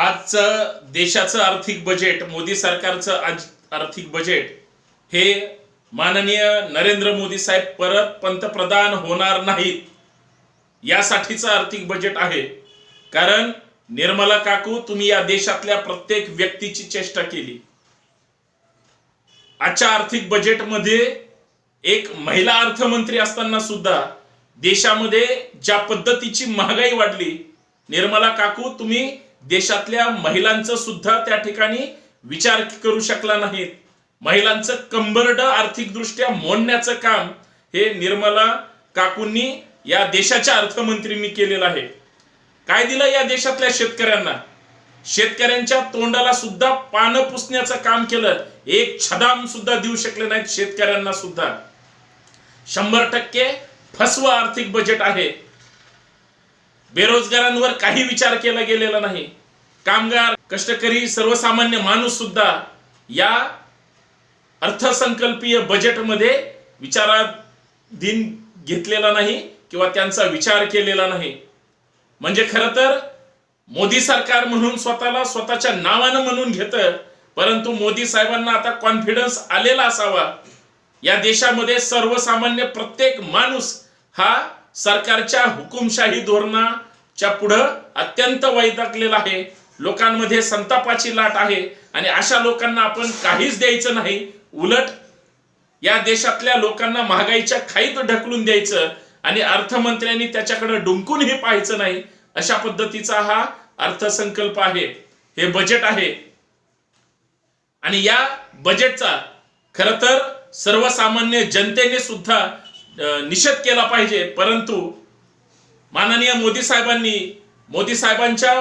आजचं देशाचं आर्थिक बजेट मोदी सरकारचं आज आर्थिक बजेट हे माननीय नरेंद्र मोदी साहेब परत पंतप्रधान होणार नाहीत यासाठीचं आर्थिक बजेट आहे. कारण निर्मला काकू तुम्ही या देशातल्या प्रत्येक व्यक्तीची चेष्टा केली. आजच्या आर्थिक बजेटमध्ये एक महिला अर्थमंत्री असताना सुद्धा देशामध्ये ज्या पद्धतीची महागाई वाढली निर्मला काकू तुम्ही देशातल्या महिलांचं सुद्धा त्या ठिकाणी विचार करू शकला नाहीत महिलांचं कंबरड आर्थिकदृष्ट्या मोडण्याचं काम हे निर्मला काकूंनी या देशाच्या अर्थमंत्रींनी केलेलं आहे. काय दिलं या देशातल्या शेतकऱ्यांना? शेतकऱ्यांच्या तोंडाला सुद्धा पानं पुसण्याचं काम केलं. एक छदाम सुद्धा देऊ शकले नाहीत शेतकऱ्यांना सुद्धा. शंभर टक्के फसवं आर्थिक बजेट आहे. बेरोजगारांवर काही विचार केला गेलेला नाही. कामगार कष्टकरी सर्वसामान्य माणूस सुद्धा या अर्थसंकल्पीय बजेटमध्ये विचाराधीन घेतलेला नाही किंवा त्यांचा विचार केलेला नाही. म्हणजे खरं तर मोदी सरकार म्हणून स्वतःला स्वतःच्या नावानं म्हणून घेतं परंतु मोदी साहेबांना आता कॉन्फिडन्स आलेला असावा. या देशामध्ये सर्वसामान्य प्रत्येक माणूस हा सरकारच्या हुकुमशाही धोरणाच्या पुढं अत्यंत वैतागलेला आहे. लोकांमध्ये संतापाची लाट आहे आणि अशा लोकांना आपण काहीच द्यायचं नाही. उलट या देशातल्या लोकांना महागाईच्या खाईत ढकलून द्यायचं आणि अर्थमंत्र्यांनी त्याच्याकडे डुंकूनही पाहायचं नाही अशा पद्धतीचा हा अर्थसंकल्प आहे. हे बजेट आहे. आणि या बजेटचा खर तर सर्वसामान्य जनतेने सुद्धा निषेध केला पाहिजे. परंतु माननीय मोदी साहेबांनी मोदी साहेबांच्या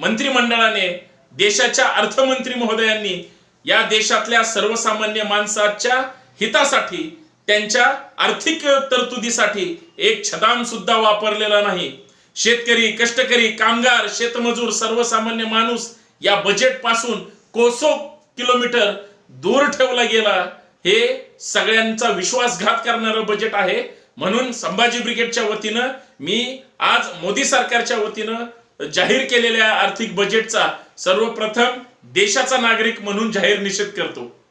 मंत्रिमंडळाने देशाच्या अर्थमंत्री महोदयांनी या देशातल्या सर्वसामान्य माणसाच्या हितासाठी त्यांच्या आर्थिक तरतुदीसाठी एक छदाम सुद्धा वापरलेला नाही. शेतकरी कष्टकरी कामगार शेतमजूर सर्वसामान्य माणूस या बजेटपासून कोसो किलोमीटर दूर ठेवला गेला. हे सगळ्यांचा विश्वासघात करणारं बजेट आहे. म्हणून संभाजी ब्रिगेडच्या वतीनं मी आज मोदी सरकारच्या वतीनं जाहीर केलेल्या आर्थिक बजेटचा सर्वप्रथम देशाचा नागरिक म्हणून जाहीर निषेध करतो.